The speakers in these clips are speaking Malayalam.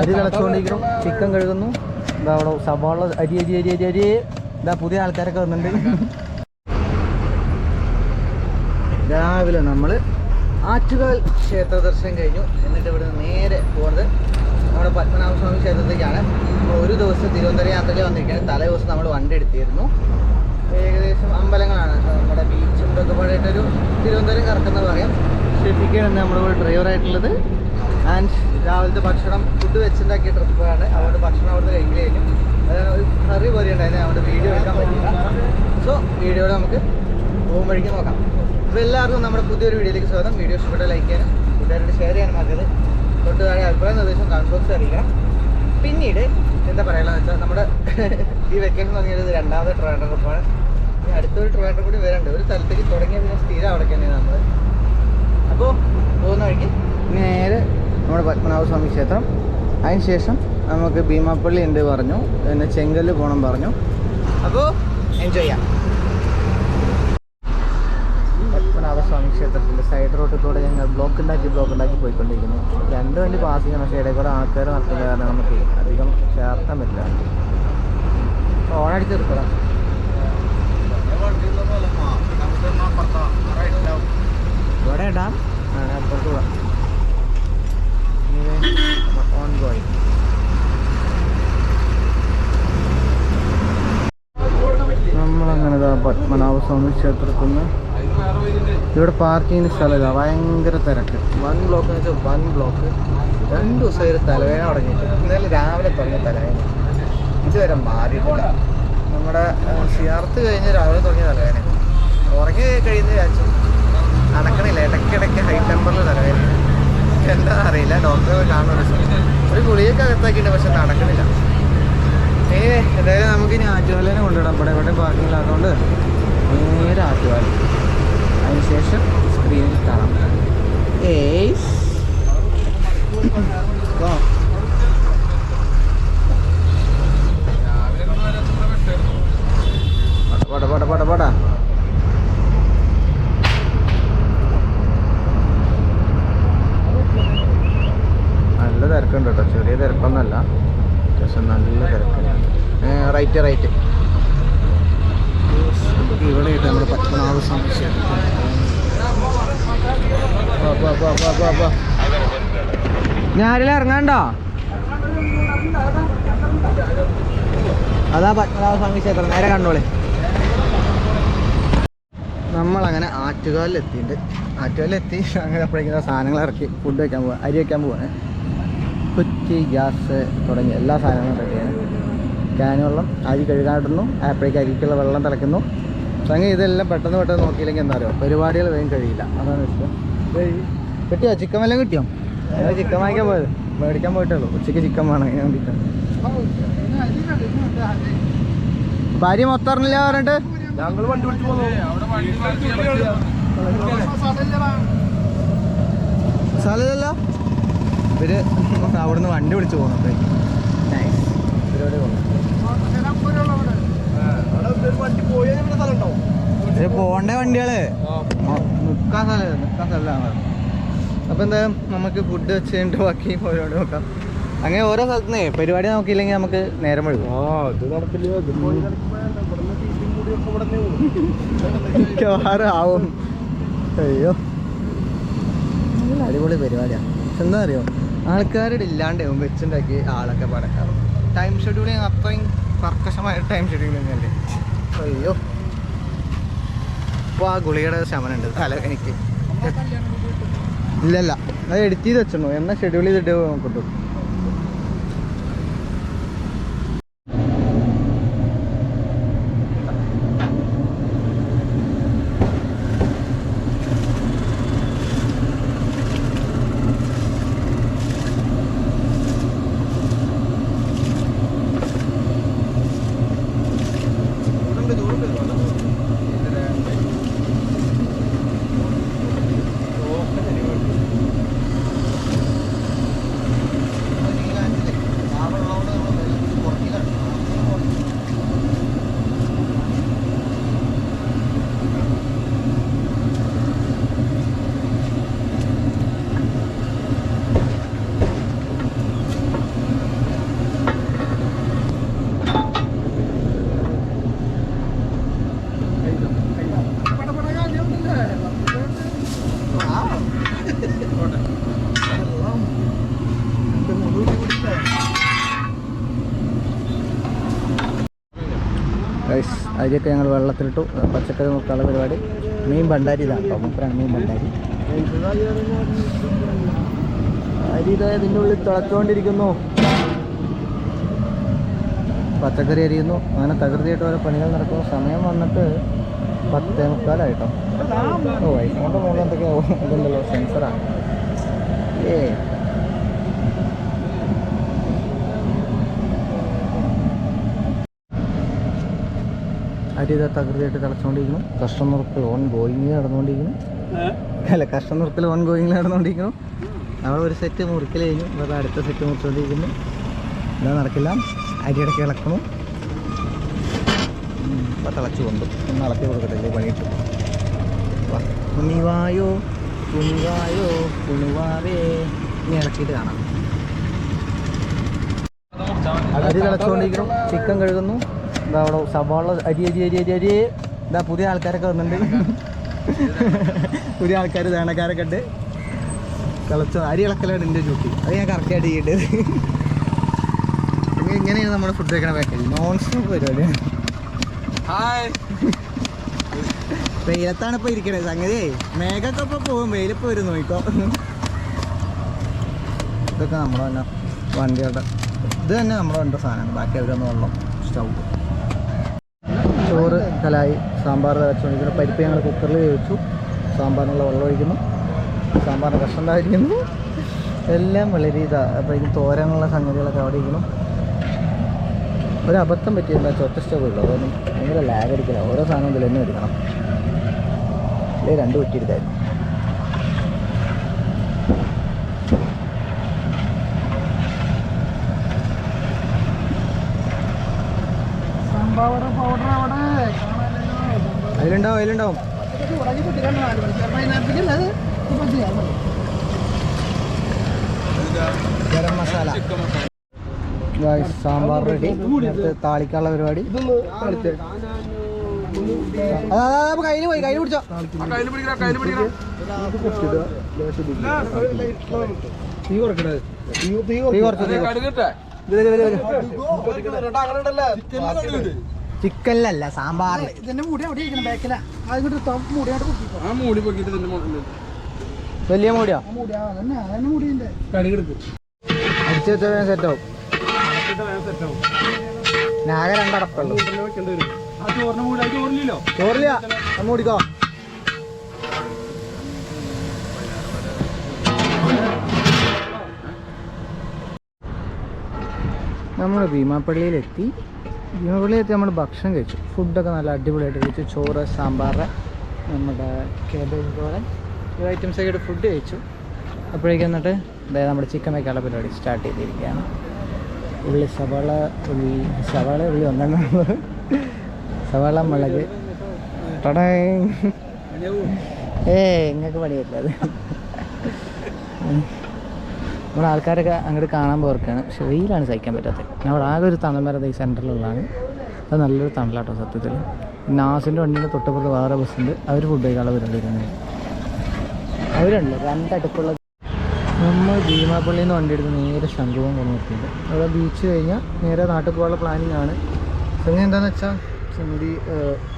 അരി തിളച്ചുകൊണ്ടിരിക്കുന്നു. ചിക്കൻ കഴുകുന്നു. ഇതാ അവിടെ സവാള അരി അരി അരി അരി അരി. ഇതാ പുതിയ ആൾക്കാരൊക്കെ വന്നിട്ടുണ്ട്. രാവിലെ നമ്മൾ ആറ്റുകാൽ ക്ഷേത്ര ദർശനം കഴിഞ്ഞു. എന്നിട്ട് ഇവിടെ നേരെ പോകുന്നത് നമ്മുടെ പത്മനാഭസ്വാമി ക്ഷേത്രത്തിലേക്കാണ് ഒരു ദിവസം തിരുവനന്തപുരം യാത്രയിൽ വന്നിരിക്കുകയാണ്. തലേ ദിവസം നമ്മൾ വണ്ടി എടുത്തിരുന്നു. ഏകദേശം അമ്പലങ്ങളാണ്. നമ്മുടെ ബീച്ചും ഇതൊക്കെ പാടായിട്ടൊരു തിരുവനന്തപുരം കറക്കെന്ന് പറയാം. ഷെഫിക്കാണ് നമ്മളിവിടെ ഡ്രൈവറായിട്ടുള്ളത് ആൻഡ് രാവിലത്തെ ഭക്ഷണം ഫുഡ് വെച്ചുണ്ടാക്കിയ ട്രിപ്പാണ്. അതുകൊണ്ട് ഭക്ഷണം അവിടുന്ന് കഴിക്കൽ കഴിഞ്ഞു ഒരു കറി പോലെ ഉണ്ടായിരുന്നു. അവിടെ വീഡിയോ എടുക്കാൻ പറ്റില്ല സോ വീഡിയോയിൽ നമുക്ക് പോകുമ്പോഴേക്കും നോക്കാം. അപ്പോൾ എല്ലാവർക്കും നമ്മുടെ പുതിയൊരു വീഡിയോയിലേക്ക് സ്വാഗതം. വീഡിയോ ഇഷ്ടപ്പെട്ട ലൈക്ക് ചെയ്യാനും കൂട്ടുകാരോട് ഷെയർ ചെയ്യാനും മറക്കരുത്. തൊട്ട് താഴെ അഭിപ്രായ നിർദ്ദേശം കമന്റ് ബോക്സ് അറിയിക്കാം പിന്നീട് എന്താ പറയുകയെന്ന് വെച്ചാൽ നമ്മുടെ ഈ വെക്കേഷൻ തുടങ്ങിയത് രണ്ടാമത്തെ ട്രിവാൻഡ്രം ട്രിപ്പാണ് ഇനി അടുത്തൊരു ട്രിവാൻഡ്രം കൂടി വരണ്ട്. ഒരു സ്ഥലത്തേക്ക് തുടങ്ങിയ പിന്നെ സ്ഥിരം അവിടെ തന്നെയാണ് നമ്മൾ അപ്പോൾ പോകുന്ന വഴിക്ക് നേരെ നമ്മുടെ പത്മനാഭസ്വാമി ക്ഷേത്രം. അതിന് ശേഷം നമുക്ക് ഭീമാപ്പള്ളി ഉണ്ട് പറഞ്ഞു. പിന്നെ ചെങ്കല്ല് പോകണം പറഞ്ഞു. അപ്പോൾ എൻജോയ് ചെയ്യാം. പത്മനാഭസ്വാമി ക്ഷേത്രത്തിന്റെ സൈഡ് റോട്ടിൽ കൂടെ ഞങ്ങൾ ബ്ലോക്ക് ഉണ്ടാക്കി ബ്ലോക്ക് ഉണ്ടാക്കി പോയിക്കൊണ്ടിരിക്കുന്നു. രണ്ട് വണ്ടി പാസ് ചെയ്യണം പക്ഷേ ഇടയിൽ കൂടെ ആൾക്കാർ നടക്കുന്ന കാരണം നമുക്ക് അധികം ചേർത്താൻ പറ്റില്ല. ഓണടിച്ച് എടുക്കണം ഇവിടെ ഇടാം. അപ്പുറത്ത് പോവാം ഓൺ ഗോയിങ് നമ്മളങ്ങനെ പത്മനാഭസ്വാമി ക്ഷേത്രത്തിൽ നിന്ന് ഇവിടെ പാർക്കിങ്ങിന് സ്ഥലമില്ല ഭയങ്കര തിരക്ക്. വൺ ബ്ലോക്ക് എന്ന് വെച്ചാൽ വൺ ബ്ലോക്ക് രണ്ട് ദിവസം ഒരു തലവേദന തുടങ്ങിയിട്ട്. ഇന്നലെ രാവിലെ തുടങ്ങിയ തലവേദന. ഇതുവരെ മാറിയിട്ടില്ല. നമ്മുടെ സിയാർത്ത് കഴിഞ്ഞ് രാവിലെ തുടങ്ങിയ തലവേദന. ഉറങ്ങി കഴിയുന്ന വിചാരിച്ചു. നടക്കണില്ല. ഇടയ്ക്കിടയ്ക്ക് ഹൈ ടെമ്പറിൽ തലവേദന. എന്താ അറിയില്ല. ഡോക്ടറെ കാണുന്ന ഒരു ഗുളിയൊക്കെ അകത്താക്കിയിട്ട് പക്ഷെ നടക്കണില്ല. ഏ എന്തായാലും നമുക്ക് ഇനി ആറ്റുകാലിനെ കൊണ്ടുവിടാം. ഇവിടെ ഇവിടെ പാർക്കിങ്ങിലായതുകൊണ്ട് നേരെ ആറ്റുകാലി അതിനുശേഷം സ്ക്രീനിൽ കാണാം. ഏയ്. പടപടപടപടാ പോടാ പോടാ പോടാ പോടാ നല്ല തിരക്കുണ്ട് കേട്ടോ അത്യാവശ്യം നല്ല തിരക്ക് റൈറ്റ് റൈറ്റ് ഇവിടെ ഇട്ട് നമ്മൾ പത്മനാഭ സ്വാമി ക്ഷേത്രത്തിൽ. ഞാനില്ല ഇറങ്ങാണ്ടോ അതാ പത്മനാഭ സ്വാമി ക്ഷേത്രം. നേരെ കണ്ടോളെ നമ്മളങ്ങനെ ആറ്റുകാലിൽ എത്തിയിട്ടുണ്ട് ആറ്റുകാലിൽ എത്തി അങ്ങനെ അപ്പോഴേക്കും സാധനങ്ങൾ ഇറക്കി ഫുഡ് വയ്ക്കാൻ പോവാ അരി വയ്ക്കാൻ പോവാണ് കുറ്റി ഗ്യാസ് തുടങ്ങിയ എല്ലാ സാധനങ്ങളും റെഡിയാണ്. ക്യാൻ വെള്ളം അരി കഴുകാടുന്നു ആപ്പിളേക്ക് അരിക്കുള്ള വെള്ളം തിളയ്ക്കുന്നു സംഗതി ഇതെല്ലാം പെട്ടെന്ന് പെട്ടെന്ന് നോക്കിയില്ലെങ്കിൽ എന്താ പറയുക പരിപാടികൾ വേഗം കഴിയില്ല. അതാണ് വിഷയം. കിട്ടിയോ? ചിക്കൻ വല്ലതും കിട്ടിയോ? ഞങ്ങൾ ചിക്കൻ വാങ്ങിക്കാൻ പോയത്. മേടിക്കാൻ പോയിട്ടുള്ളൂ ഉച്ചയ്ക്ക് ചിക്കൻ വേണം അതിന് വേണ്ടിയിട്ടാണ് ഭാര്യ മൊത്തം അറിഞ്ഞില്ല പറഞ്ഞിട്ട്? ഞങ്ങൾ വണ്ടി വിളിച്ചു ഇവർ അവിടുന്ന് വണ്ടി വിളിച്ചു പോകുന്നു നൈസ് പരിപാടി ഇത് പോണ്ട വണ്ടികൾ. നിക്കാൻ സ്ഥലം നിക്കാൻ സ്ഥലമാണ്. അപ്പോൾ എന്താ നമുക്ക് ഫുഡ് വെച്ച് കഴിഞ്ഞിട്ട് ബാക്കി പോയോണ്ട് നോക്കാം. അങ്ങനെ ഓരോ സ്ഥലത്തുനിന്ന് പരിപാടി നോക്കിയില്ലെങ്കിൽ നമുക്ക് നേരം വഴുകും. ആവും. അയ്യോ. നല്ല അടിപൊളി പരിപാടിയാണ് എന്താ അറിയോ? ആൾക്കാരുടെ ഇല്ലാണ്ട് വെച്ചുണ്ടാക്കി ആളൊക്കെ പടക്കാറ്. ടൈം ഷെഡ്യൂളിങ് അത്രയും കർക്കശമായ ടൈം ഷെഡ്യൂളിങ് അല്ലേ? അയ്യോ. ഇപ്പോൾ ആ ഗുളികയുടെ ശമനം ഉണ്ട് തല എനിക്ക്. ഇല്ലല്ല അത് എഡിറ്റ് ചെയ്ത് വെച്ചിട്ടുണ്ടോ എന്നാ ഷെഡ്യൂൾ ചെയ്തിട്ട് നോക്കട്ടു. അരിയൊക്കെ ഞങ്ങൾ വെള്ളത്തിലിട്ടു. പച്ചക്കറി നോക്കാനുള്ള പരിപാടി. മീൻ ഭണ്ടാരി ഇതാണ് കേട്ടോ. മീൻ ഭണ്ടാരി അരി ഇതാ ഇതിന്റെ ഉള്ളിൽ തിളച്ചുകൊണ്ടിരിക്കുന്നു പച്ചക്കറി അരിയുന്നു. അങ്ങനെ തകൃതിയായിട്ട് ഓരോ പണികൾ നടക്കുന്നു. സമയം വന്നിട്ട് പത്തേ മുക്കാലായിട്ടോ. ഓ ഐഫോണിന്റെ മുകളിൽ എന്തൊക്കെയാവും ഇതുണ്ടല്ലോ സെൻസറാണ്. ഏ അരി ഇതാ തകൃതിയായിട്ട് തിളച്ചുകൊണ്ടിരിക്കുന്നു കസ്റ്റമർക്ക് ഓൺ ഗോയിങ് നടന്നുകൊണ്ടിരിക്കുന്നു. അല്ല കസ്റ്റമർക്ക് ഓൺ ഗോയിങ് നടന്നുകൊണ്ടിരിക്കുന്നു. നമ്മൾ ഒരു സെറ്റ് മുറിക്കൽ കഴിഞ്ഞു. അപ്പോൾ അടുത്ത സെറ്റ് മുറിച്ചുകൊണ്ടിരിക്കുന്നു. ഇതാ നടക്കില്ല. അരിയിടയ്ക്ക് ഇളക്കണം അപ്പം തിളച്ചു കൊണ്ടു ഒന്ന് ഇളക്കി കൊടുക്കട്ടെ പണിയിട്ട്. വാ. തുണിവായോ തുണിവായോ തുണിവാവേ. ഇനി ഇളക്കിയിട്ട് കാണാം. അരി തിളച്ചുകൊണ്ടിരിക്കണം ചിക്കൻ കഴുകുന്നു. ഇതാ അവിടെ സവാള അരി അരി അരി അരി അരി. എന്താ പുതിയ ആൾക്കാരൊക്കെ വന്നിട്ടുണ്ട്. പുതിയ ആൾക്കാർ ദേണക്കാരൊക്കെ ഉണ്ട്. തിളച്ച അരി ഇളക്കലാണ് എന്റെ ഡ്യൂട്ടി അത് ഞാൻ കറക്റ്റായിട്ട് ചെയ്യേണ്ടത് ഇങ്ങനെ- ഇങ്ങനെയാണ് നമ്മുടെ ഫുഡ് കഴിക്കണ പാക്കേജ് നോൺ സ്റ്റോപ്പ് പരിപാടിയാണ് വെയിലത്താണ് ഇപ്പോൾ ഇരിക്കണത് സംഗതി മേഘൊക്കെ ഇപ്പോൾ പോകും. വെയിലിപ്പോൾ വരും നോക്കിക്കോ. ഇതൊക്കെ നമ്മുടെ തന്നെ വണ്ടികളുടെ ഇത് തന്നെ നമ്മുടെ വണ്ട സാധനമാണ്. ബാക്കി അവരൊന്നും വെള്ളം. സ്റ്റൗ. കലായി സാമ്പാർ വെച്ചുകൊണ്ടിരിക്കുന്നു പരിപ്പ് ഞങ്ങൾ കുക്കറിൽ വെച്ചു സാമ്പാറിനുള്ള വെള്ളം ഒഴിക്കുന്നു. സാമ്പാറിന് കഷ്ണം ഉണ്ടായിരിക്കുന്നു. എല്ലാം വളരെ ഇതാ. അപ്പോഴേക്കും തോരനുള്ള സംഗതികളൊക്കെ അവിടെ ഇരിക്കുന്നു. ഒരു അബദ്ധം പറ്റിയെന്താ ചൊറ്റ സ്റ്റവ് ഉള്ളു. അതൊന്നും ഭയങ്കര ലാഗ് അടിക്കില്ല ഓരോ സാധനം ഇതിൽ തന്നെ എടുക്കണം. ഇല്ലേ രണ്ട് പറ്റിയെടുത്തായിരുന്നു സംഭവ പൗഡർ അവിടെ. അതിലുണ്ടാവും അതിലുണ്ടാവും. ഗരം മസാല. സാമ്പാർ റെഡി. നേരത്തെ താളിക്കാനുള്ള പരിപാടി. കയ്യിൽ പോയി കയ്യിൽ പിടിച്ചോ. തീ കുറക്കണേ തീ തീ തീ കുറച്ച് ചിക്കനിലല്ല സാമ്പാറിൽ ഇതിന്റെ മൂടി അവിടെ ഇരിക്കണം ബാക്കിലാ. അതിങ്ങോട്ട് മൂടി അങ്ങോട്ട് കുത്തിക്കോ ആ മൂടി പൊക്കിട്ട് ഇതിന്റെ മുകളിൽ വലിയ മൂടിയോ? ആ മൂടി അതന്നെ മൂടിയുണ്ട്. അടിച്ചു വെച്ചാൽ സെറ്റ് ആവും. ഞാകെ രണ്ടടപ്പുള്ളൂ. ചോറില്ല. നമ്മ നമ്മൾ ഭീമാപ്പള്ളിയിലെത്തി. ഭീമാപ്പള്ളിയിലെത്തി നമ്മൾ ഭക്ഷണം കഴിച്ചു. ഫുഡൊക്കെ നല്ല അടിപൊളിയായിട്ട് കഴിച്ചു. ചോറ് സാമ്പാർ നമ്മുടെ കേബേജ് തോരൻ ഈ ഐറ്റംസ് ആയിട്ട് ഫുഡ് കഴിച്ചു. അപ്പോഴേക്കും എന്നിട്ട് അതായത് നമ്മുടെ ചിക്കൻ വയ്ക്കാനുള്ള പരിപാടി സ്റ്റാർട്ട് ചെയ്തിരിക്കുകയാണ്. ഉള്ളി സവാള ഉള്ളി സവാള ഉള്ളി ഒന്നെണ്ണം. സവാള മുളക്. ടടേ ഏ ഇങ്ങക്ക് പണിയല്ല അത്. നമ്മുടെ ആൾക്കാരൊക്കെ അങ്ങോട്ട് കാണാൻ പോർക്കാണ്. പക്ഷേ വെയിലാണ് സഹിക്കാൻ പറ്റാത്തത്. അവിടെ ആകെ ഒരു തണമരം ഈ സെന്ററിലുള്ളതാണ്. അത് നല്ലൊരു തണലാട്ടോ സത്യത്തിൽ നാസിന്റെ വണ്ടിയുടെ തൊട്ടപ്പുറത്ത് വേറെ ബസ്സുണ്ട്. അവർ ഫുഡ് കഴിക്കാനുള്ള പരിപാടി അവരുണ്ട്. രണ്ടടുക്കുള്ള നമ്മൾ ഭീമാപ്പള്ളിയിൽ നിന്ന് വണ്ടി എടുത്ത് നേരെ ശംഖുവം കൊണ്ടു നിർത്തിയത് അവിടെ ബീച്ച് കഴിഞ്ഞാൽ നേരെ നാട്ടിൽ പോകാനുള്ള പ്ലാനിങ് ആണ് സംഗതി എന്താണെന്ന് വെച്ചാൽ സംഗതി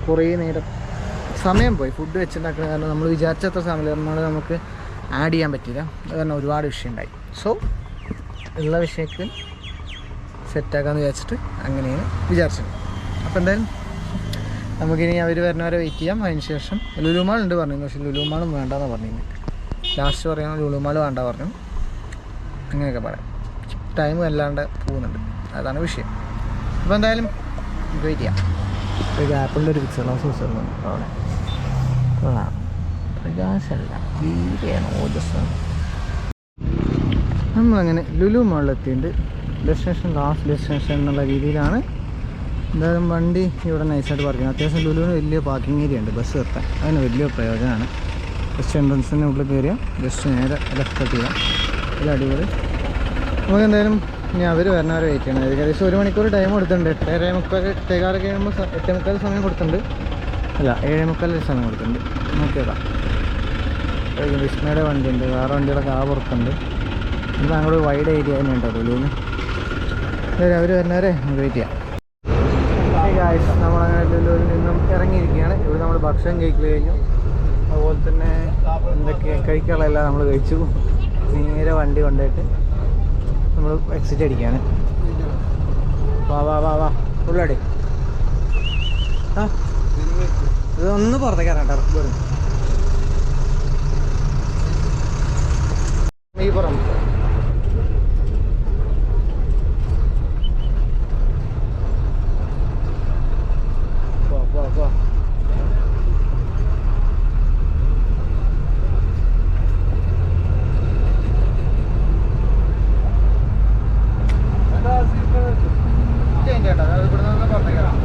കുറേ നേരം സമയം പോയി. ഫുഡ് വെച്ചിട്ടുണ്ടാക്കുന്നത് കാരണം നമ്മൾ വിചാരിച്ചത്ര സമയം നമുക്ക് ആഡ് ചെയ്യാൻ പറ്റില്ല. അത് കാരണം ഒരുപാട് വിഷയം ഉണ്ടായി സോ ഉള്ള വിഷയക്ക് സെറ്റാക്കാമെന്ന് വിചാരിച്ചിട്ട് അങ്ങനെയാണ് വിചാരിച്ചത്. അപ്പോൾ എന്തായാലും നമുക്കിനി അവർ വരുന്നവരെ വെയിറ്റ് ചെയ്യാം. അതിന് ശേഷം ലുലുമാൾ ഉണ്ട് പറഞ്ഞിരുന്നു പക്ഷേ ലുലുമാളും വേണ്ടെന്ന് പറഞ്ഞിരുന്നു. ലാസ്റ്റ് പറയുന്നത് ലുലുമാൾ വേണ്ട പറഞ്ഞു. അങ്ങനെയൊക്കെ പറയാം. ടൈം അല്ലാണ്ട് പോകുന്നുണ്ട്. അതാണ് വിഷയം. അപ്പോൾ എന്തായാലും വെയിറ്റ് ചെയ്യാം. ഒരു ആപ്പിളിന്റെ ഒരു പിക്ചർ വെച്ചിരുന്നു അവിടെ കൊള്ളാം പ്രകാശമല്ല തീരെയാണ് ഓജസ്സാണ്. നമ്മളങ്ങനെ ലുലു മാളിലെത്തിയിട്ടുണ്ട്. ഡെസ്റ്റിനേഷൻ ലാസ്റ്റ് ഡെസ്റ്റിനേഷൻ എന്നുള്ള രീതിയിലാണ്. എന്തായാലും വണ്ടി ഇവിടെ നൈസായിട്ട് പാർക്കിങ് അത്യാവശ്യം ലുലുവിന് വലിയ പാർക്കിംഗ് ഏരിയ ഉണ്ട്. ബസ് നിർത്താൻ. അതിന് വലിയ പ്രയോജനമാണ്. ജസ്റ്റ് എൻട്രൻസിന്റെ ഉള്ളിൽ കയറിയാൽ ജസ്റ്റ് നേരെ ലെഫ്റ്റ് ചെയ്യാം ഇത് അടിപൊളി. നമുക്ക് എന്തായാലും ഇനി അവർ വരണവരെ വെയിറ്റ് ചെയ്യണം. ഏകദേശം ഒരു മണിക്കൂർ ടൈം കൊടുത്തിട്ടുണ്ട്. എട്ടേ മുക്കാൽ എട്ടേകാലൊക്കെ കഴിയുമ്പോൾ എട്ടേ മുക്കാൽ സമയം കൊടുത്തിട്ടുണ്ട്. അല്ല ഏഴേ മുക്കാൽ സമയം കൊടുത്തിട്ടുണ്ട്. നോക്കിയതാ വിസ്മയുടെ വണ്ടി ഉണ്ട് വേറെ വണ്ടികളൊക്കെ ആ പുറത്തുണ്ട് ഇത് അങ്ങോട്ട് വൈഡ് ഏരിയ തന്നെ ഉണ്ടോ. ലുലുവിന് അവർ വരുന്നവരെ നമുക്ക് വെയിറ്റ് ചെയ്യാം. നമ്മളങ്ങനെ ലുലുവിൽ നിന്നും ഇറങ്ങിയിരിക്കുകയാണ്. ഇവിടെ നമ്മൾ ഭക്ഷണം കഴിക്കൽ കഴിഞ്ഞു. അതുപോലെ തന്നെ എന്തൊക്കെ കഴിക്കാനുള്ളതെല്ലാം നമ്മൾ കഴിച്ചു. നേരെ വണ്ടി കൊണ്ടുപോയിട്ട് നമ്മൾ എക്സിറ്റ് അടിക്കുകയാണ്. വാ വാ വാ വാ. ഉള്ളടി. ആ. ഇതൊന്ന് പുറത്തേക്ക് ഇറങ്ങട്ടെ. വെറും ഈ പുറം പോ പോ പോ ചേട്ടാ അത് ഇവിടെ നിന്ന് പുറത്തേക്ക് ഇറങ്ങാം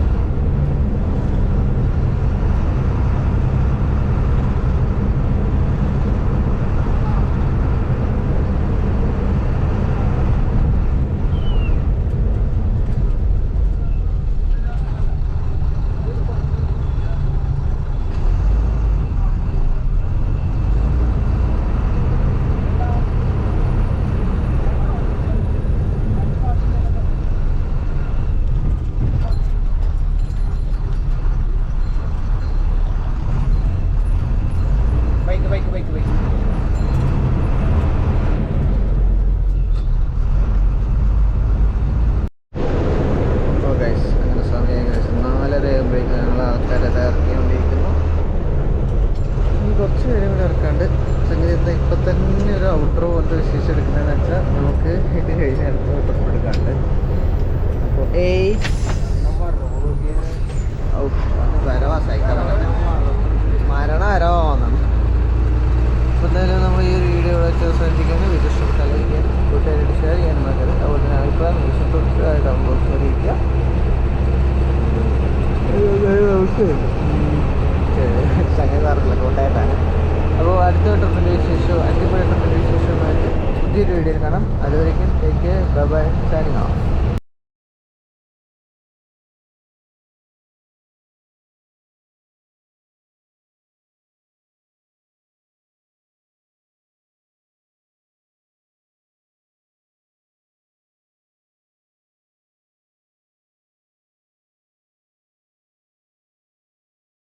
bike bike bike bike oh guys അങ്ങനെ സമയം ഏകദേശം നാലര ആകുമ്പോഴേക്കും ഞങ്ങൾ ആൾക്കാരെ ഇറക്കിക്കൊണ്ടിരിക്കുന്നു ഇനി കുറച്ച് പേരും കൂടെ ഇറക്കാണ്ട് സംഗീതത്തെ ഇപ്പം തന്നെ ഒരു ഔട്ടർ പോലത്തെ വിശേഷം എടുക്കുന്നതെന്ന് വെച്ചാൽ നമുക്ക് ഇത് കഴിഞ്ഞ് അടുത്ത ഔട്ടർ എടുക്കാണ്ട് അപ്പോൾ ഏയ് വരവാ സൈക്കിൾ മരണ വരവാന്നാണ് അപ്പോൾ എന്തായാലും നമ്മൾ ഈ ഒരു വീഡിയോ ഇവിടെ വെച്ച് അവസാനിപ്പിക്കുകയാണ് വീഡിയോ ഇഷ്ടപ്പെട്ടാൽ ലൈക്ക് ചെയ്യാൻ കൂട്ടുകാരായിട്ട് ഷെയർ ചെയ്യാൻ മറക്കരുത് അതുപോലെ തന്നെ അഭിപ്രായം ഇഷ്ടപ്പെട്ട് ഡൗൺലോഡ് അറിയിക്കുക സംഗതി അറിയില്ല കോട്ടയത്താണ് അപ്പോൾ അടുത്ത ട്രിപ്പിന്റെ വിശേഷവും അടിപൊളി ട്രിപ്പിന്റെ വിശേഷവുമായിട്ട് പുതിയൊരു വീഡിയോയിൽ കാണാം. അതുവരേക്കും take bye bye signing off